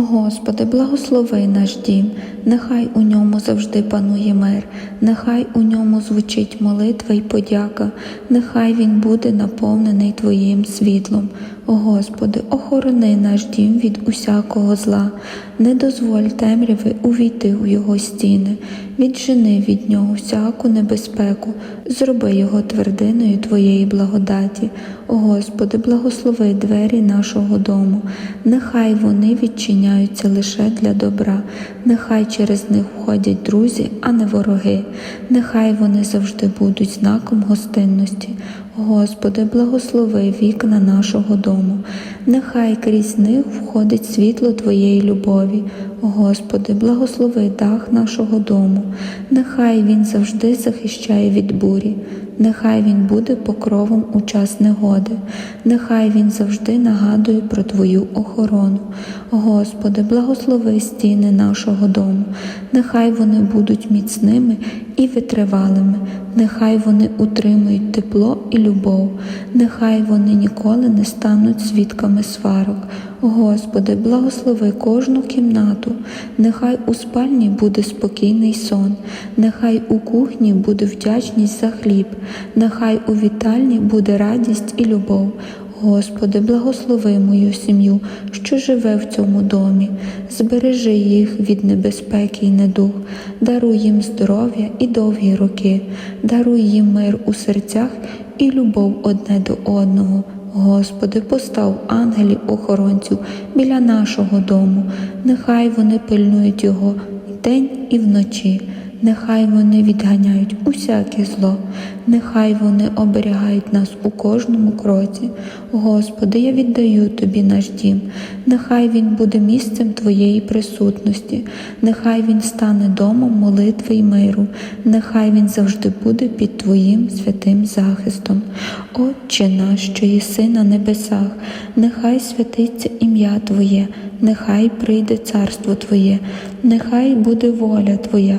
Господи, благослови наш дім, нехай у ньому завжди панує мир, нехай у ньому звучить молитва й подяка, нехай він буде наповнений Твоїм світлом. Господи, охорони наш дім від усякого зла, не дозволь темряви увійти у його стіни, віджени від нього всяку небезпеку, зроби його твердиною Твоєї благодаті. Господи, благослови двері нашого дому, нехай вони відчиняються лише для добра, нехай через них входять друзі, а не вороги, нехай вони завжди будуть знаком гостинності. Господи, благослови вікна нашого дому, нехай крізь них входить світло Твоєї любові. Господи, благослови дах нашого дому, нехай він завжди захищає від бурі, нехай він буде покровом у час негоди, нехай він завжди нагадує про Твою охорону. Господи, благослови стіни нашого дому, нехай вони будуть міцними і витривалими, нехай вони утримують тепло і любов, нехай вони ніколи не стануть свідками сварок. Господи, благослови кожну кімнату, нехай у спальні буде спокійний сон, нехай у кухні буде вдячність за хліб, нехай у вітальні буде радість і любов. Господи, благослови мою сім'ю, що живе в цьому домі, збережи їх від небезпеки і недух, даруй їм здоров'я і довгі роки, даруй їм мир у серцях і любов одне до одного. Господи, постав ангелів охоронців біля нашого дому, нехай вони пильнують його день і вночі. Нехай вони відганяють усяке зло, нехай вони оберігають нас у кожному кроці. Господи, я віддаю Тобі наш дім, нехай він буде місцем Твоєї присутності, нехай він стане домом молитви й миру, нехай він завжди буде під Твоїм святим захистом. Отче наш, що єси на небесах, нехай святиться ім'я Твоє, нехай прийде царство Твоє, нехай буде воля Твоя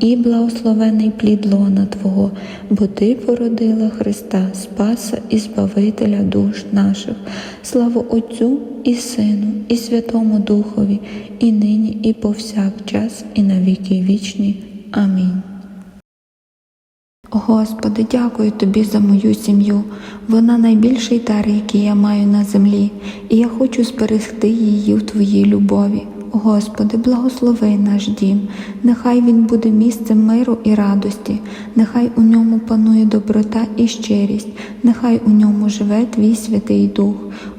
і благословений плід лона Твого, бо Ти породила Христа, Спаса і Збавителя душ наших. Слава Отцю і Сину, і Святому Духові, і нині, і повсякчас, і на віки вічні. Амінь. Господи, дякую Тобі за мою сім'ю. Вона найбільший дар, який я маю на землі, і я хочу зберегти її в Твоїй любові. Господи, благослови наш дім, нехай він буде місцем миру і радості, нехай у ньому панує доброта і щирість, нехай у ньому живе Твій Святий Дух.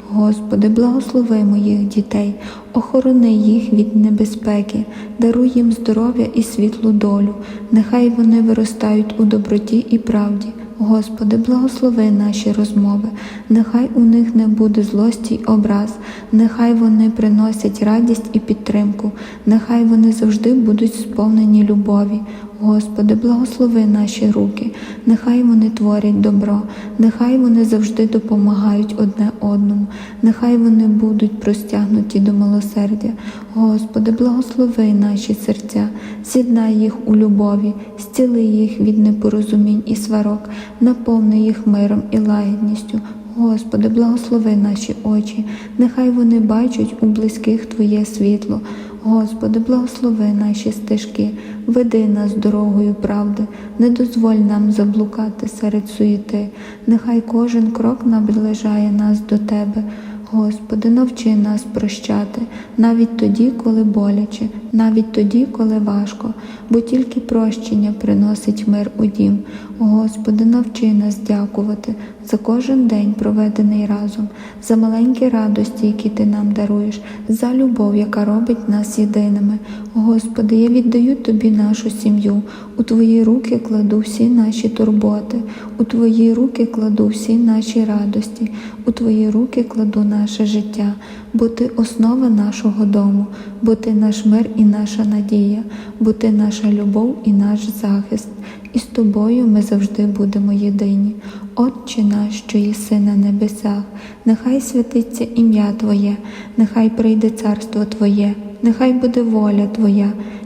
Господи, благослови моїх дітей, охорони їх від небезпеки, даруй їм здоров'я і світлу долю, нехай вони виростають у доброті і правді. Господи, благослови наші розмови, нехай у них не буде злості й образ, нехай вони приносять радість і підтримку, нехай вони завжди будуть сповнені любові. Господи, благослови наші руки, нехай вони творять добро, нехай вони завжди допомагають одне одному, нехай вони будуть простягнуті до милосердя. Господи, благослови наші серця, з'єднай їх у любові, зціли їх від непорозумінь і сварок, наповни їх миром і лагідністю. Господи, благослови наші очі, нехай вони бачать у близьких Твоє світло. Господи, благослови наші стежки, веди нас дорогою правди, не дозволь нам заблукати серед суєти, нехай кожен крок наближає нас до Тебе. Господи, навчи нас прощати навіть тоді, коли боляче, навіть тоді, коли важко, бо тільки прощення приносить мир у дім. Господи, навчи нас дякувати за кожен день, проведений разом, за маленькі радості, які Ти нам даруєш, за любов, яка робить нас єдиними. Господи, я віддаю Тобі нашу сім'ю, у Твої руки кладу всі наші турботи, у Твої руки кладу всі наші радості, у Твої руки кладу наше життя. Бо ти основа нашого дому, бо ти наш мир і наша надія, бо ти наша любов і наш захист. І з тобою ми завжди будемо єдині. Отче наш, що єси на небесах, нехай святиться ім'я Твоє, нехай прийде царство Твоє, нехай буде воля Твоя,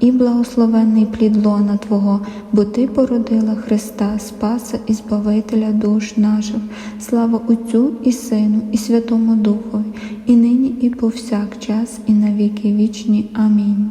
і благословенний плід лона Твого, бо Ти породила Христа, Спаса і Збавителя душ наших. Слава Отцю і Сину, і Святому Духові, і нині, і повсякчас, і на віки вічні. Амінь.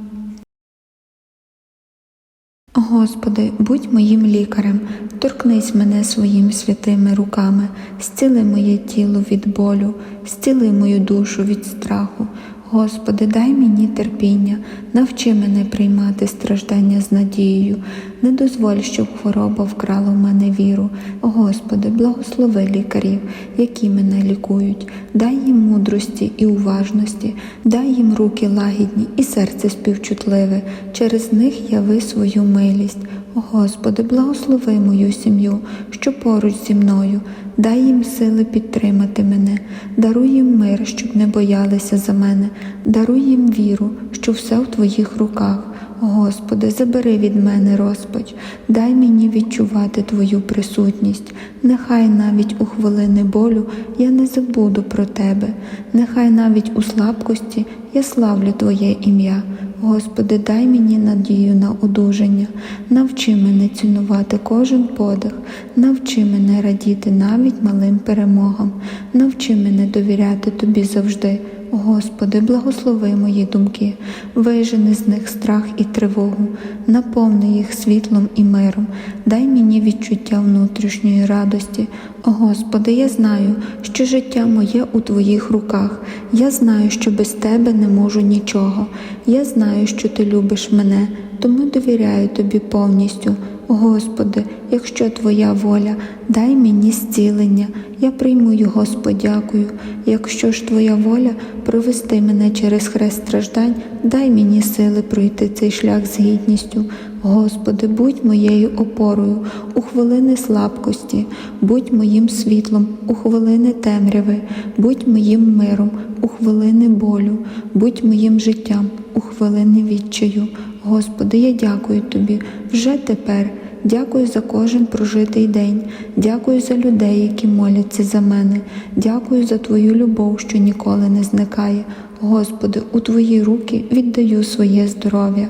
Господи, будь моїм лікарем, торкнись мене своїми святими руками, зціли моє тіло від болю, зціли мою душу від страху. Господи, дай мені терпіння, навчи мене приймати страждання з надією, не дозволь, щоб хвороба вкрала в мене віру. Господи, благослови лікарів, які мене лікують, дай їм мудрості і уважності, дай їм руки лагідні і серце співчутливе. Через них яви свою милість. Господи, благослови мою сім'ю, що поруч зі мною, дай їм сили підтримати мене, даруй їм мир, щоб не боялися за мене, даруй їм віру, що все в Твоїх руках. Господи, забери від мене розпач, дай мені відчувати Твою присутність. Нехай навіть у хвилини болю я не забуду про Тебе, нехай навіть у слабкості я славлю Твоє ім'я. Господи, дай мені надію на одужання, навчи мене цінувати кожен подих, навчи мене радіти навіть малим перемогам, навчи мене довіряти Тобі завжди. Господи, благослови мої думки, вижени з них страх і тривогу, наповни їх світлом і миром, дай мені відчуття внутрішньої радості. О Господи, я знаю, що життя моє у Твоїх руках. Я знаю, що без Тебе не можу нічого. Я знаю, що Ти любиш мене, тому довіряю Тобі повністю. Господи, якщо Твоя воля, дай мені зцілення, я прийму його з подякою. Якщо ж Твоя воля провести мене через хрест страждань, дай мені сили пройти цей шлях з гідністю. Господи, будь моєю опорою у хвилини слабкості, будь моїм світлом у хвилини темряви, будь моїм миром у хвилини болю, будь моїм життям у хвилини відчаю. Господи, я дякую Тобі вже тепер. Дякую за кожен прожитий день, дякую за людей, які моляться за мене, дякую за Твою любов, що ніколи не зникає. Господи, у Твої руки віддаю своє здоров'я.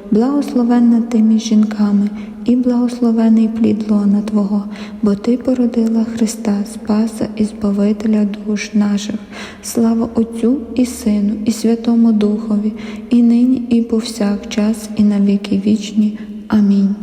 благословенна ти між жінками, і благословений плід лона Твого, бо Ти породила Христа, Спаса і Збавителя душ наших. Слава Отцю і Сину, і Святому Духові, і нині, і повсякчас, і на віки вічні. Амінь.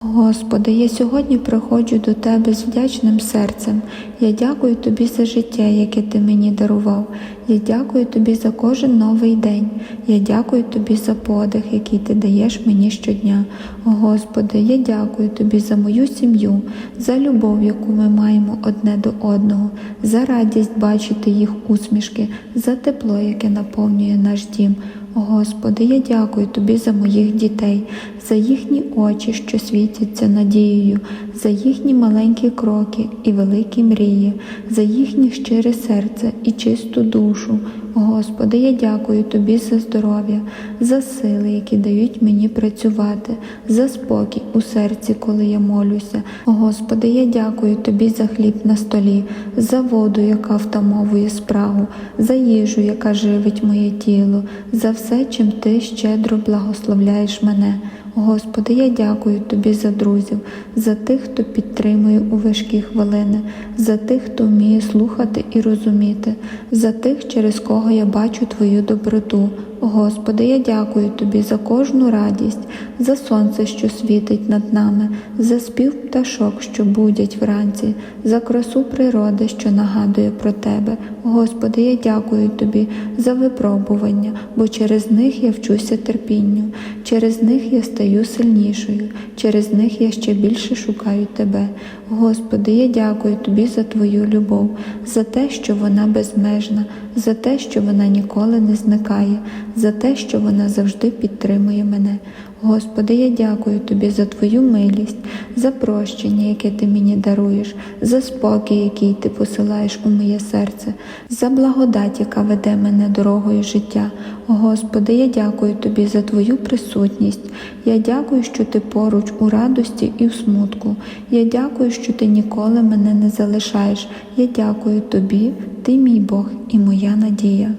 Господи, я сьогодні приходжу до Тебе з вдячним серцем. Я дякую Тобі за життя, яке Ти мені дарував. Я дякую Тобі за кожен новий день. Я дякую Тобі за подих, який Ти даєш мені щодня. Господи, я дякую Тобі за мою сім'ю, за любов, яку ми маємо одне до одного, за радість бачити їх усмішки, за тепло, яке наповнює наш дім. Господи, я дякую Тобі за моїх дітей, за їхні очі, що світяться надією, за їхні маленькі кроки і великі мрії, за їхнє щире серце і чисту душу. Господи, я дякую Тобі за здоров'я, за сили, які дають мені працювати, за спокій у серці, коли я молюся. Господи, я дякую Тобі за хліб на столі, за воду, яка втамовує спрагу, за їжу, яка живить моє тіло, за все, чим Ти щедро благословляєш мене. Господи, я дякую Тобі за друзів, за тих, хто підтримує у важкі хвилини, за тих, хто вміє слухати і розуміти, за тих, через кого я бачу Твою доброту. Господи, я дякую Тобі за кожну радість, за сонце, що світить над нами, за спів пташок, що будять вранці, за красу природи, що нагадує про Тебе. Господи, я дякую Тобі за випробування, бо через них я вчуся терпінню, через них я стаю сильнішою, через них я ще більше шукаю Тебе. Господи, я дякую Тобі за Твою любов, за те, що вона безмежна, за те, що вона ніколи не зникає, за те, що вона завжди підтримує мене. Господи, я дякую Тобі за Твою милість, за прощення, яке Ти мені даруєш, за спокій, який Ти посилаєш у моє серце, за благодать, яка веде мене дорогою життя. Господи, я дякую Тобі за Твою присутність. Я дякую, що Ти поруч у радості і в смутку. Я дякую, що Ти ніколи мене не залишаєш. Я дякую Тобі, Ти мій Бог і моя надія.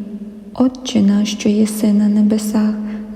Отче наш, що єси на небесах,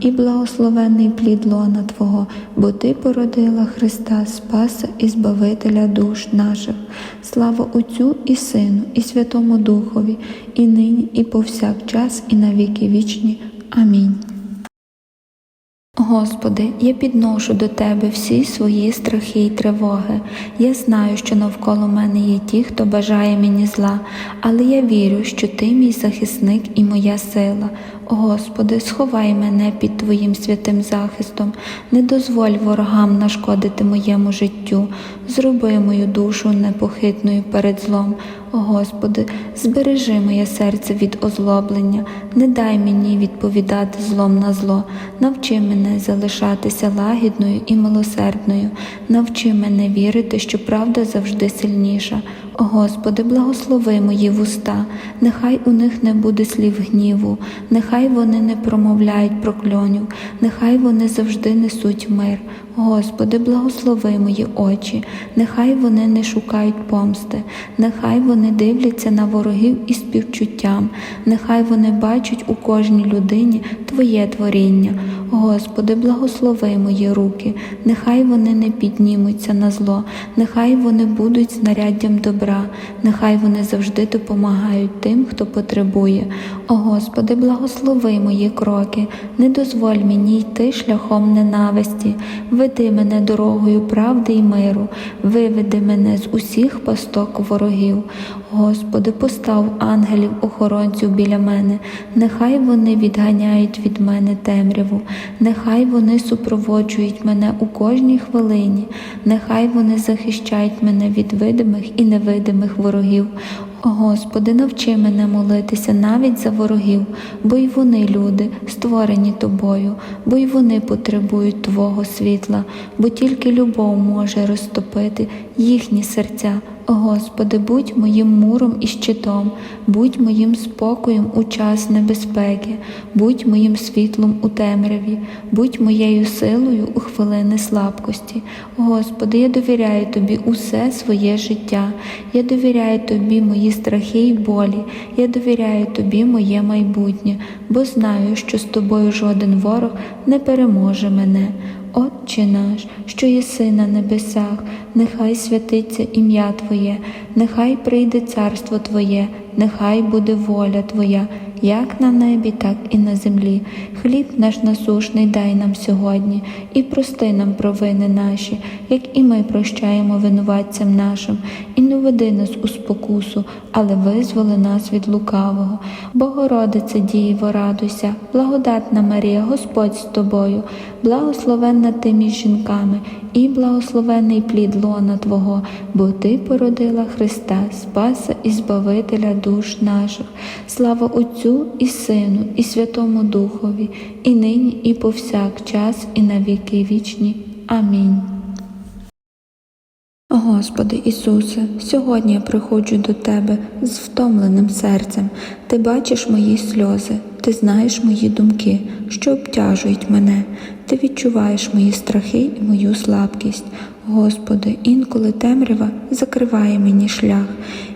і благословений плід лона Твого, бо Ти породила Христа, Спаса і Збавителя душ наших. Слава Отцю і Сину, і Святому Духові, і нині, і повсякчас, і навіки вічні. Амінь. Господи, я підношу до Тебе всі свої страхи й тривоги. Я знаю, що навколо мене є ті, хто бажає мені зла, але я вірю, що Ти мій захисник і моя сила. Господи, сховай мене під Твоїм святим захистом, не дозволь ворогам нашкодити моєму життю, зроби мою душу непохитною перед злом. Господи, збережи моє серце від озлоблення, не дай мені відповідати злом на зло, навчи мене залишатися лагідною і милосердною, навчи мене вірити, що правда завжди сильніша. Господи, благослови мої вуста, нехай у них не буде слів гніву, нехай вони не промовляють прокльонів, нехай вони завжди несуть мир. Господи, благослови мої очі, нехай вони не шукають помсти, нехай вони дивляться на ворогів із співчуттям, нехай вони бачать у кожній людині Твоє творіння. Господи, благослови мої руки, нехай вони не піднімуться на зло, нехай вони будуть знаряддям добра, нехай вони завжди допомагають тим, хто потребує. О Господи, благослови мої кроки, не дозволь мені йти шляхом ненависті, веди мене дорогою правди і миру, виведи мене з усіх пасток ворогів. Господи, постав ангелів охоронців біля мене, нехай вони відганяють від мене темряву, нехай вони супроводжують мене у кожній хвилині, нехай вони захищають мене від видимих і невидимих ворогів. Господи, навчи мене молитися навіть за ворогів, бо й вони люди, створені тобою, бо й вони потребують Твого світла, бо тільки любов може розтопити їхні серця. Господи, будь моїм муром і щитом, будь моїм спокоєм у час небезпеки, будь моїм світлом у темряві, будь моєю силою у хвилини слабкості. Господи, я довіряю Тобі усе своє життя, я довіряю Тобі мої страхи й болі, я довіряю Тобі моє майбутнє, бо знаю, що з тобою жоден ворог не переможе мене. Отче наш, що єси на небесах, нехай святиться ім'я Твоє, нехай прийде царство Твоє, нехай буде воля Твоя, як на небі, так і на землі. Хліб наш насушний дай нам сьогодні, і прости нам провини наші, як і ми прощаємо винуватцям нашим, і не веди нас у спокусу, але визволи нас від лукавого. Богородице Діво, радуйся, благодатна Марія, Господь з тобою, благословенна ти між жінками, і благословений плід лона Твого, бо Ти породила Христа, Спаса і Збавителя душ наших. Слава Отцю і Сину, і Святому Духові, і нині, і повсякчас, і на віки вічні. Амінь. Господи Ісусе, сьогодні я приходжу до Тебе з втомленим серцем. Ти бачиш мої сльози, ти знаєш мої думки, що обтяжують мене. Ти відчуваєш мої страхи і мою слабкість. Господи, інколи темрява закриває мені шлях,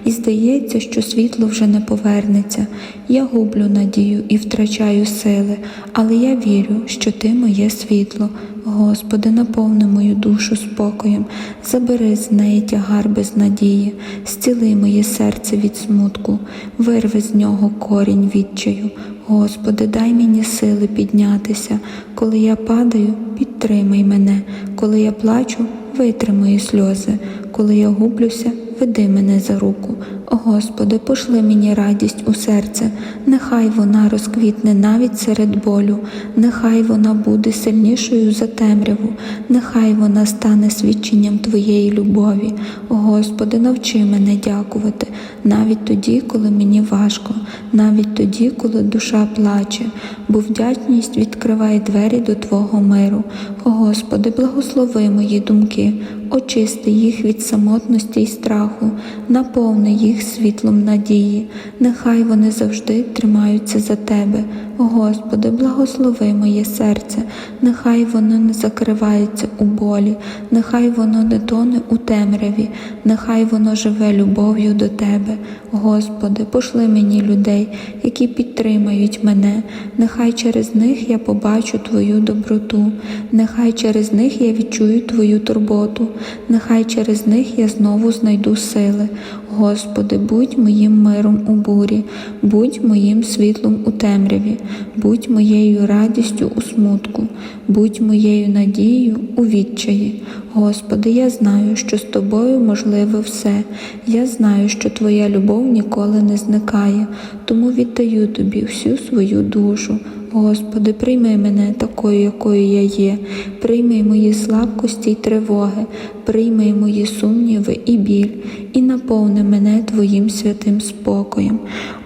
і здається, що світло вже не повернеться. Я гублю надію і втрачаю сили, але я вірю, що Ти моє світло. Господи, наповни мою душу спокоєм, забери з неї тягар без надії, зціли моє серце від смутку, вирви з нього корінь відчаю. Господи, дай мені сили піднятися. Коли я падаю, підтримай мене, коли я плачу, витри мої сльози, коли я гублюся, веди мене за руку. Господи, пошли мені радість у серце, нехай вона розквітне навіть серед болю, нехай вона буде сильнішою за темряву, нехай вона стане свідченням Твоєї любові. Господи, навчи мене дякувати, навіть тоді, коли мені важко, навіть тоді, коли душа плаче, бо вдячність відкриває двері до Твого миру. Господи, благослови мої думки, очисти їх від самотності й страху, наповни їх світлом надії, нехай вони завжди тримаються за Тебе. Господи, благослови моє серце, нехай воно не закривається у болі, нехай воно не тоне у темряві, нехай воно живе любов'ю до Тебе. Господи, пошли мені людей, які підтримають мене, нехай через них я побачу Твою доброту, нехай через них я відчую Твою турботу, нехай через них я знову знайду сили. Господи, будь моїм миром у бурі, будь моїм світлом у темряві, будь моєю радістю у смутку, будь моєю надією у відчаї. Господи, я знаю, що з тобою можливе все. Я знаю, що Твоя любов ніколи не зникає, тому віддаю Тобі всю свою душу. Господи, прийми мене такою, якою я є, прийми мої слабкості й тривоги, прийми мої сумніви і біль, і наповни мене Твоїм святим спокоєм.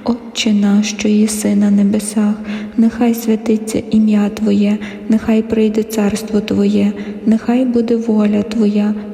Отче наш, що єси на небесах, нехай святиться ім'я Твоє, нехай прийде царство Твоє, нехай буде воля Твоя,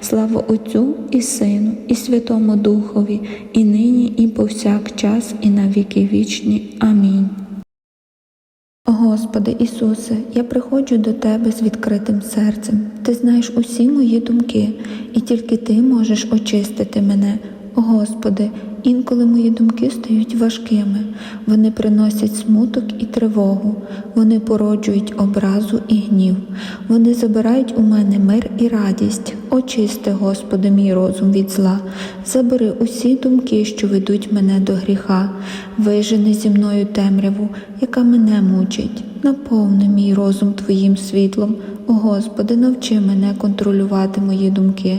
Слава Отцю і Сину, і Святому Духові, і нині, і повсякчас, і на віки вічні. Амінь. Господи Ісусе, я приходжу до Тебе з відкритим серцем. Ти знаєш усі мої думки, і тільки Ти можеш очистити мене. Господи, інколи мої думки стають важкими, вони приносять смуток і тривогу, вони породжують образу і гнів, вони забирають у мене мир і радість. Очисти, Господи, мій розум від зла, забери усі думки, що ведуть мене до гріха, вижени зі мною темряву, яка мене мучить. Наповни мій розум Твоїм світлом, о Господи, навчи мене контролювати мої думки,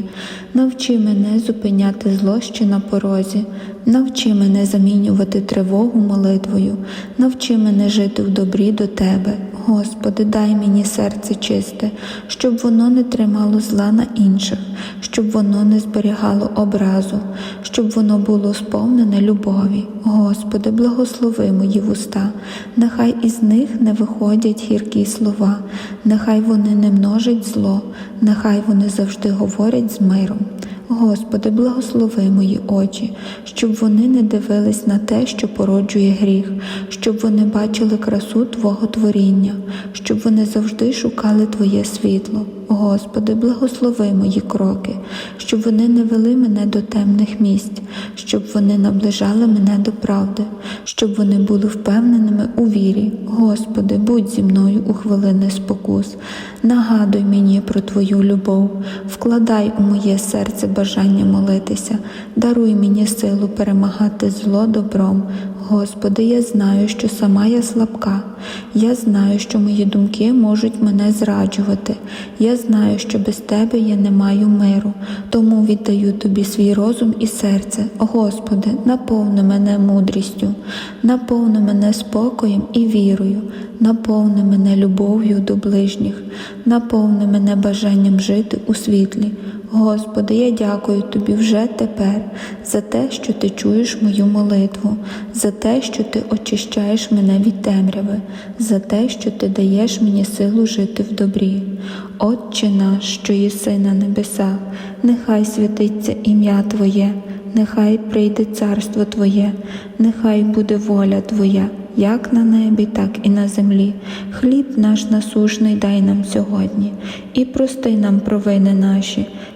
навчи мене зупиняти зло ще на порозі, навчи мене замінювати тривогу молитвою, навчи мене жити в добрі до Тебе. Господи, дай мені серце чисте, щоб воно не тримало зла на інших, щоб воно не зберігало образу, щоб воно було сповнене любові. Господи, благослови мої вуста, нехай із них не виходять гіркі слова, нехай вони не множать зло, нехай вони завжди говорять з миром. Господи, благослови мої очі, щоб вони не дивились на те, що породжує гріх, щоб вони бачили красу Твого творіння, щоб вони завжди шукали Твоє світло. Господи, благослови мої кроки, щоб вони не вели мене до темних місць, щоб вони наближали мене до правди, щоб вони були впевненими у вірі. Господи, будь зі мною у хвилини спокус. Нагадуй мені про Твою любов, вкладай у моє серце бажання молитися, даруй мені силу перемагати зло добром. Господи, я знаю, що сама я слабка. Я знаю, що мої думки можуть мене зраджувати. Я знаю, що без Тебе я не маю миру, тому віддаю Тобі свій розум і серце. Господи, наповни мене мудрістю, наповни мене спокоєм і вірою, наповни мене любов'ю до ближніх, наповни мене бажанням жити у світлі. Господи, я дякую Тобі вже тепер за те, що Ти чуєш мою молитву, за те, що Ти очищаєш мене від темряви, за те, що Ти даєш мені силу жити в добрі. Отче наш, що єси на небесах, нехай святиться ім'я Твоє, нехай прийде царство Твоє, нехай буде воля Твоя як на небі, так і на землі. Хліб наш насушний дай нам сьогодні, і прости нам провини наші,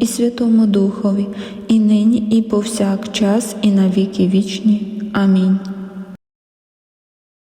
і Святому Духові, і нині, і повсякчас, і на віки вічні. Амінь.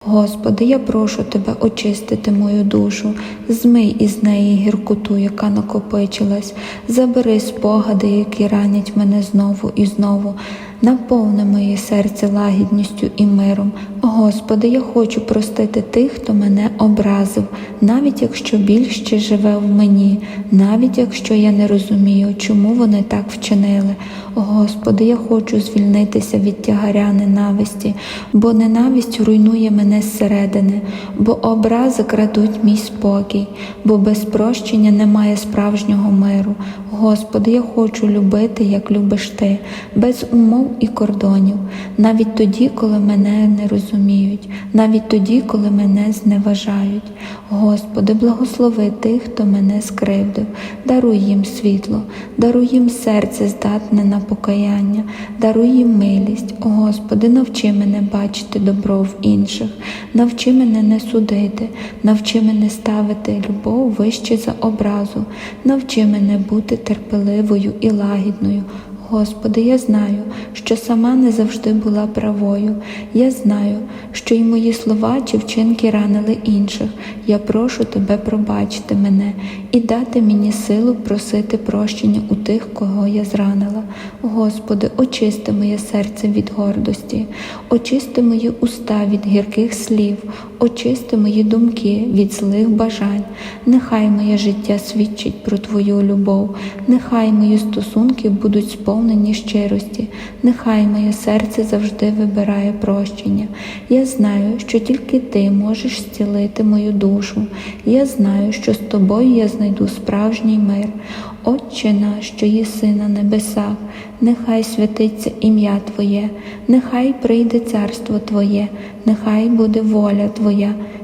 Господи, я прошу Тебе очистити мою душу, змий із неї гіркоту, яка накопичилась, забери спогади, які ранять мене знову і знову, наповни моє серце лагідністю і миром. Господи, я хочу простити тих, хто мене образив, навіть якщо біль ще живе в мені, навіть якщо я не розумію, чому вони так вчинили. Господи, я хочу звільнитися від тягаря ненависті, бо ненависть руйнує мене зсередини, бо образи крадуть мій спокій, бо без прощення немає справжнього миру. Господи, я хочу любити, як любиш ти, без умов і кордонів, навіть тоді, коли мене не розуміють, навіть тоді, коли мене зневажають. Господи, благослови тих, хто мене скривдив, даруй їм світло, даруй їм серце здатне на покаяння, даруй їм милість. Господи, навчи мене бачити добро в інших, навчи мене не судити, навчи мене ставити любов вище за образу, навчи мене бути терпеливою і лагідною. Господи, я знаю, що сама не завжди була правою. Я знаю, що й мої слова чи вчинки ранили інших. Я прошу Тебе пробачити мене і дати мені силу просити прощення у тих, кого я зранила. Господи, очисти моє серце від гордості, очисти мої уста від гірких слів, очисти мої думки від злих бажань. Нехай моє життя свідчить про Твою любов, нехай мої стосунки будуть сповнені щирості, нехай моє серце завжди вибирає прощення. Я знаю, що тільки Ти можеш зцілити мою душу. Я знаю, що з тобою я знайду справжній мир. Отче наш, що єси на небесах, нехай святиться ім'я Твоє, нехай прийде царство Твоє, нехай буде воля Твоя,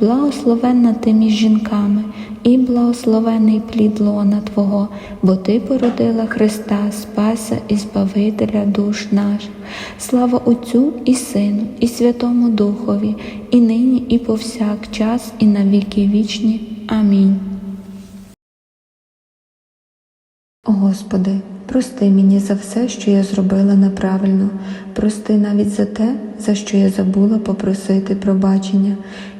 благословенна ти між жінками, і благословений плід лона Твого, бо Ти породила Христа, Спаса і Збавителя душ наших. Слава Отцю і Сину, і Святому Духові, і нині, і повсякчас, і на віки вічні. Амінь. Господи, Прости мені за все, що я зробила неправильно. Прости навіть за те, за що я забула попросити пробачення.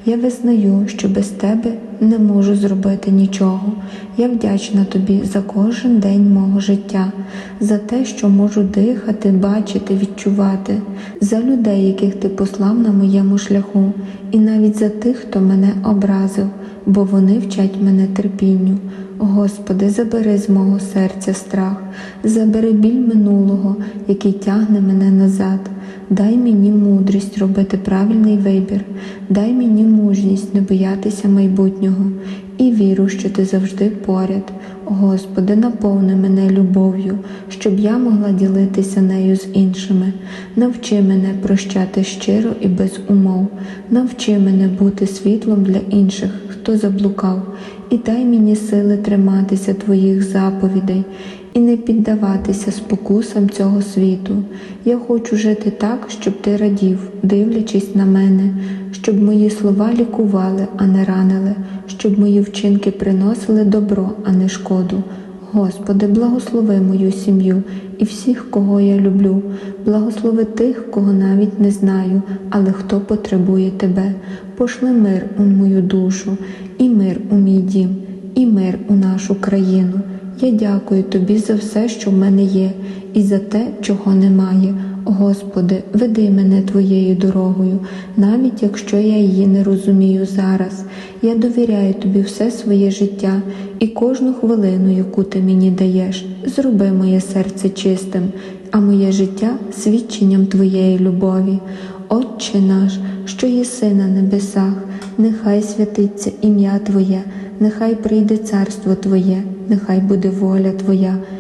Я визнаю, що без тебе не можу зробити нічого. Я вдячна тобі за кожен день мого життя, за те, що можу дихати, бачити, відчувати, за людей, яких ти послав на моєму шляху, і навіть за тих, хто мене образив, бо вони вчать мене терпінню. Господи, забери з мого серця страх, забери біль минулого, який тягне мене назад. Дай мені мудрість робити правильний вибір, дай мені мужність не боятися майбутнього і віру, що ти завжди поряд. Господи, наповни мене любов'ю, щоб я могла ділитися нею з іншими. Навчи мене прощати щиро і без умов, навчи мене бути світлом для інших, хто заблукав, і дай мені сили триматися Твоїх заповідей і не піддаватися спокусам цього світу. Я хочу жити так, щоб ти радів, дивлячись на мене, щоб мої слова лікували, а не ранили, щоб мої вчинки приносили добро, а не шкоду. Господи, благослови мою сім'ю і всіх, кого я люблю, благослови тих, кого навіть не знаю, але хто потребує Тебе. Пошли мир у мою душу, і мир у мій дім, і мир у нашу країну. Я дякую Тобі за все, що в мене є, і за те, чого немає. Господи, веди мене Твоєю дорогою, навіть якщо я її не розумію зараз. Я довіряю Тобі все своє життя і кожну хвилину, яку ти мені даєш. Зроби моє серце чистим, а моє життя свідченням Твоєї любові. Отче наш, що єси на небесах, нехай святиться ім'я Твоє, нехай прийде царство Твоє, нехай буде воля Твоя,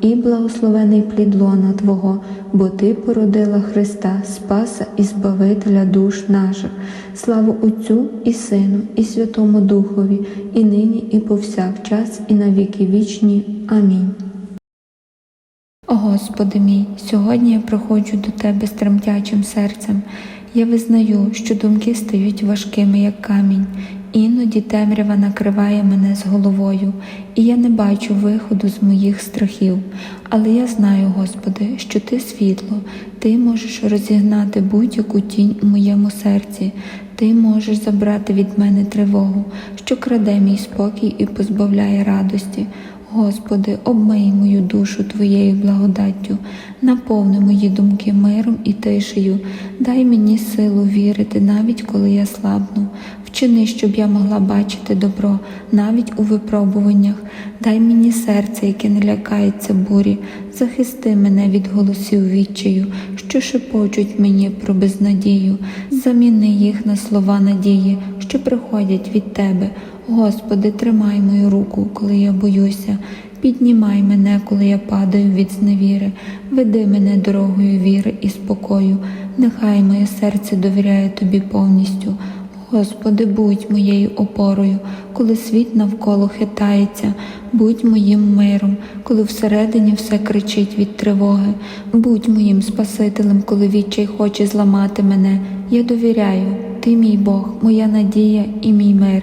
і благословений плід лона Твого, бо Ти породила Христа, Спаса і Збавителя душ наших. Слава Отцю і Сину, і Святому Духові, і нині, і повсякчас, і на віки вічні. Амінь. О Господи мій, сьогодні я приходжу до Тебе з тремтячим серцем. Я визнаю, що думки стають важкими, як камінь. Іноді темрява накриває мене з головою, і я не бачу виходу з моїх страхів. Але я знаю, Господи, що Ти світло, Ти можеш розігнати будь-яку тінь у моєму серці, Ти можеш забрати від мене тривогу, що краде мій спокій і позбавляє радості. Господи, обмий мою душу Твоєю благодаттю, наповни мої думки миром і тишею, дай мені силу вірити, навіть коли я слабну. Вчини, щоб я могла бачити добро навіть у випробуваннях. Дай мені серце, яке не лякається бурі, захисти мене від голосів відчаю, що шепочуть мені про безнадію, заміни їх на слова надії, що приходять від Тебе. Господи, тримай мою руку, коли я боюся, піднімай мене, коли я падаю від зневіри, веди мене дорогою віри і спокою, нехай моє серце довіряє Тобі повністю. Господи, будь моєю опорою, коли світ навколо хитається, будь моїм миром, коли всередині все кричить від тривоги, будь моїм Спасителем, коли відчай хоче зламати мене. Я довіряю, Ти мій Бог, моя надія і мій мир.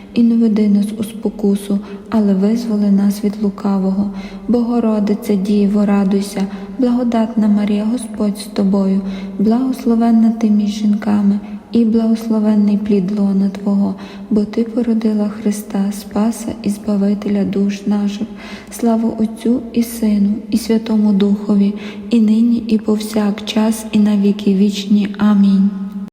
і не веди нас у спокусу, але визволи нас від лукавого. Богородице, Діво, радуйся, благодатна Марія, Господь з тобою, благословенна ти між жінками, і благословенний плід лона Твого, бо Ти породила Христа, Спаса і Збавителя душ наших. Слава Отцю і Сину, і Святому Духові, і нині, і повсякчас, і на віки вічні. Амінь.